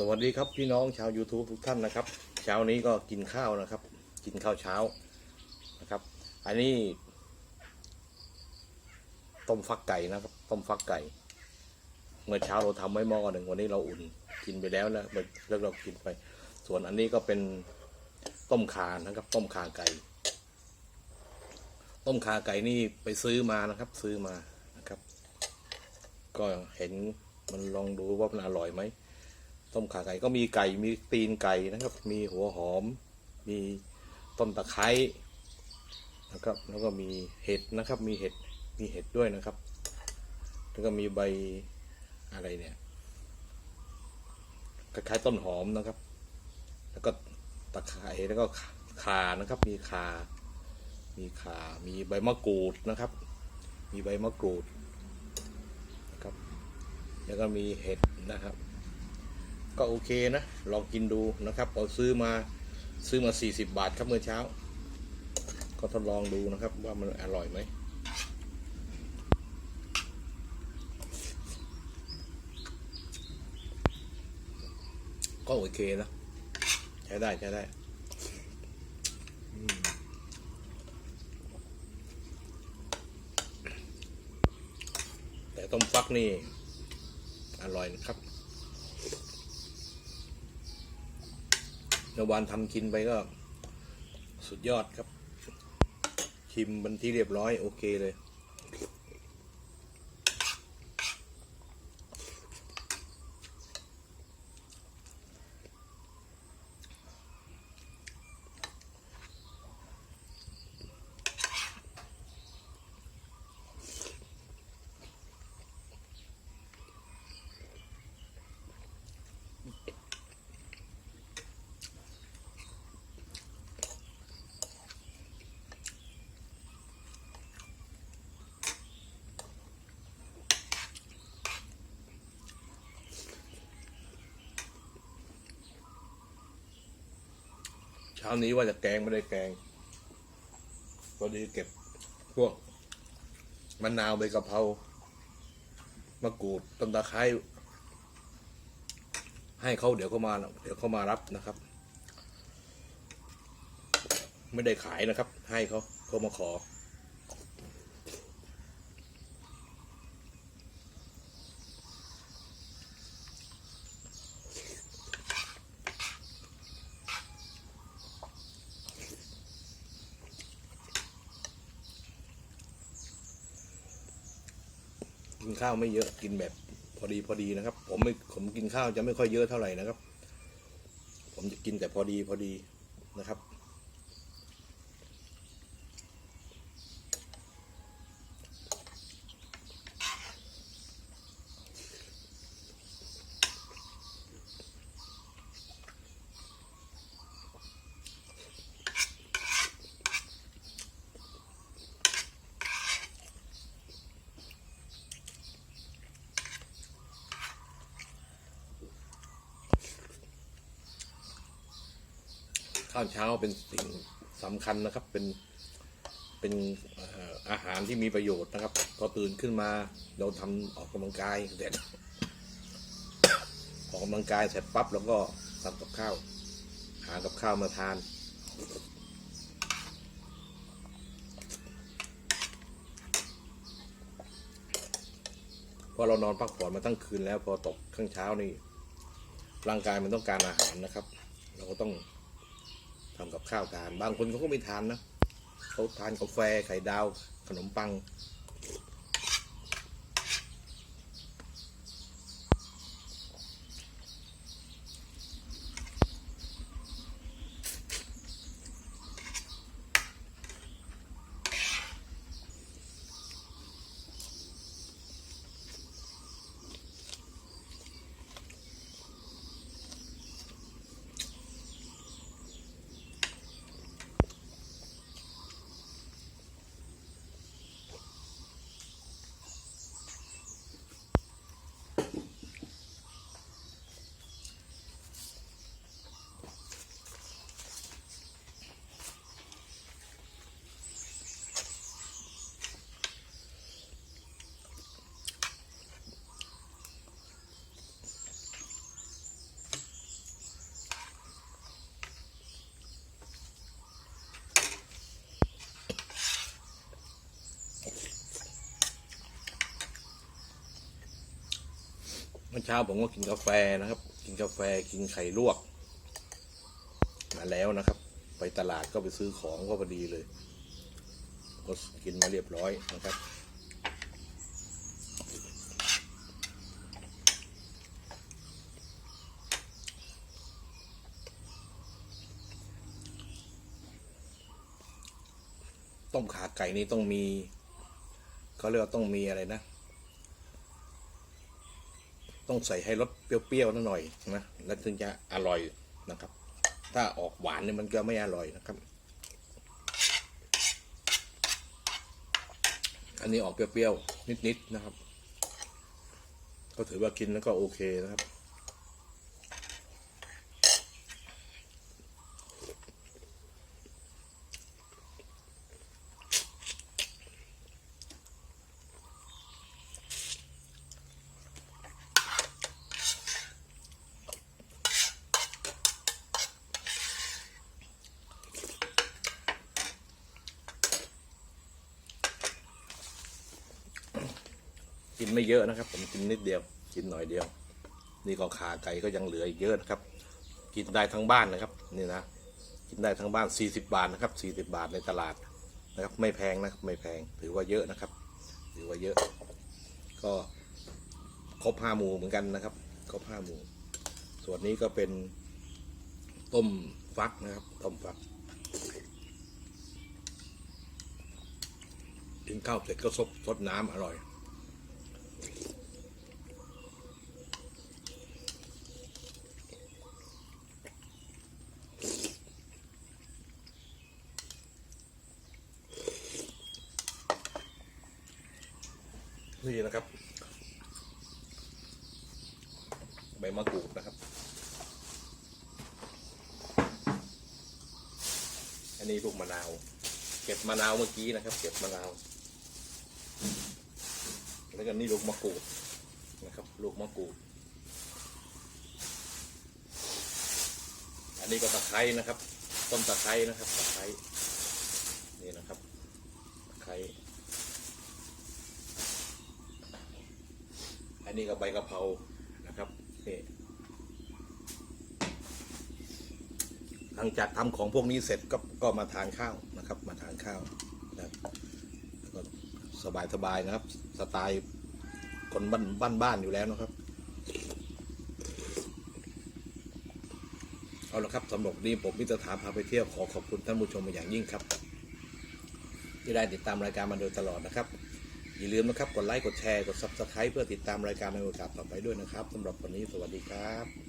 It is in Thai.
สวัสดีครับพี่น้องชาว YouTube ทุกท่านนะครับ เช้านี้ก็กินข้าวนะครับ กินข้าวเช้านะครับ อันนี้ ต้มฟักไก่นะครับ ต้มฟักไก่ เมื่อเช้าเราทำไว้หม้อหนึ่งวันนี้เราอุ่นกินไปแล้วนะแล้วเรากินไป ส่วนอันนี้ก็เป็นต้มขานะครับ ต้มขาไก่ ต้มขาไก่นี่ไปซื้อมานะครับ ซื้อมานะครับ ก็เห็นมันลองดูว่ามันอร่อยไหม ต้มขาไก่ก็มีไก่มีตีนไก่นะครับ มีหัวหอม มีต้นตะไคร้นะครับ แล้วก็มีเห็ดนะครับ มีเห็ดมีเห็ดด้วยนะครับ แล้วก็มีใบอะไรเนี่ยคล้ายๆต้นหอมนะครับ แล้วก็ตะไคร้แล้วก็ขานะครับ มีขามีขามีใบมะกรูดนะครับ มีใบมะกรูดนะครับ แล้วก็มีเห็ดนะครับ ก็โอเคนะ ลองกินดูนะครับเราซื้อมาซื้อมา 40 บาทครับเมื่อเช้า ก็ทดลองดูนะครับว่ามันอร่อยไหมก็โอเคนะ ใช้ได้ ใช้ได้แต่ต้มฟักนี่ อร่อยนะครับ เมื่อวานทำกินไปก็ สุดยอดครับ ชิมบันที่เรียบร้อยโอเคเลย ช้านี้ว่าจะแกงไม่ได้แกงพอดีเก็บพวกมะนาวใบกะเพรามะกรูดต้นตะไคร้ให้เขาเดี๋ยวเขามา เดี๋ยวเขามารับนะครับ ไม่ได้ขายนะครับ ให้เขาเขามาขอ กินข้าวไม่เยอะกินแบบพอดีพอดีนะครับ ผมไม่ผมกินข้าวจะไม่ค่อยเยอะเท่าไหร่นะครับ ผมจะกินแต่พอดีพอดีนะครับ ข้าวเช้าเป็นสิ่งสำคัญนะครับ เป็นเป็นอาหารที่มีประโยชน์นะครับ พอตื่นขึ้นมาเราทำออกกำลังกายเสร็จออกกำลังกายเสร็จปั๊บแล้วก็ทำกับข้าว หากับข้าวมาทาน พอเรานอนพักผ่อนมาตั้งคืนแล้วพอตกข้างเช้านี่ร่างกายมันต้องการอาหารนะครับ เราก็ต้อง ทำกับข้าวทาน บางคนเขาก็ไม่ทานนะเขาทานกาแฟไข่ดาว ขนมปัง มื่อเช้าผมก็กินกาแฟนะครับ กินกาแฟกินไข่ลวก มาแล้วนะครับ ไปตลาดก็ไปซื้อของก็พอดีเลย ก็กินมาเรียบร้อยนะครับต้มขาไก่นี่ต้องมีเขาเรียกว่าต้องมีอะไรนะ ต้องใส่ให้รสเปรี้ยวๆนิดหน่อยนะแล้วถึงจะอร่อยนะครับ ถ้าออกหวานเนี่ยมันก็ไม่อร่อยนะครับ อันนี้ออกเปรี้ยวๆนิดๆนะครับ ก็ถือว่ากินแล้วก็โอเคนะครับ นไม่เยอะนะครับ ผมกินนิดเดียว กินหน่อยเดียว นี่ก็ขาไก่ก็ยังเหลืออีกเยอะนะครับ กินได้ทั้งบ้านนะครับนี่นะกินได้ทั้งบ้าน 40 บาทนะครับ40 บาทในตลาดนะครับ ไม่แพงนะครับไม่แพงถือว่าเยอะนะครับ ถือว่าเยอะ ก็ครบห้าหมูเหมือนกันนะครับครบห้าหมูส่วนนี้ก็เป็นต้มฟักนะครับต้มฟักกินข้าวเสร็จก็ซดซดน้ำอร่อย นี่นะครับ ใบมะกรูดนะครับ อันนี้ลูกมะนาว เก็บมะนาวเมื่อกี้นะครับ เก็บมะนาว แล้วก็นี่ลูกมะกรูดนะครับ ลูกมะกรูด อันนี้ก็ตะไคร้นะครับ ต้นตะไคร้นะครับ ตะไคร้ นี่นะครับ ตะไคร้ อันนี้ก็ใบกะเพรานะครับนี่หลังจากทำของพวกนี้เสร็จก็ก็มาทานข้าวนะครับ มาทานข้าวนะแล้วก็สบายสบายๆนะครับ สไตล์คนบ้านบ้านบ้านอยู่แล้วนะครับ เอาละครับสำหรับวันนี้ผมมิตรถามพาไปเที่ยวขอขอบคุณท่านผู้ชมเป็นอย่างยิ่งครับ ที่ได้ติดตามรายการมาโดยตลอดนะครับ อย่าลืมนะครับ กดไลค์ กดแชร์ กด subscribe เพื่อติดตามรายการในโอกาสต่อไปด้วยนะครับสำหรับวันนี้สวัสดีครับ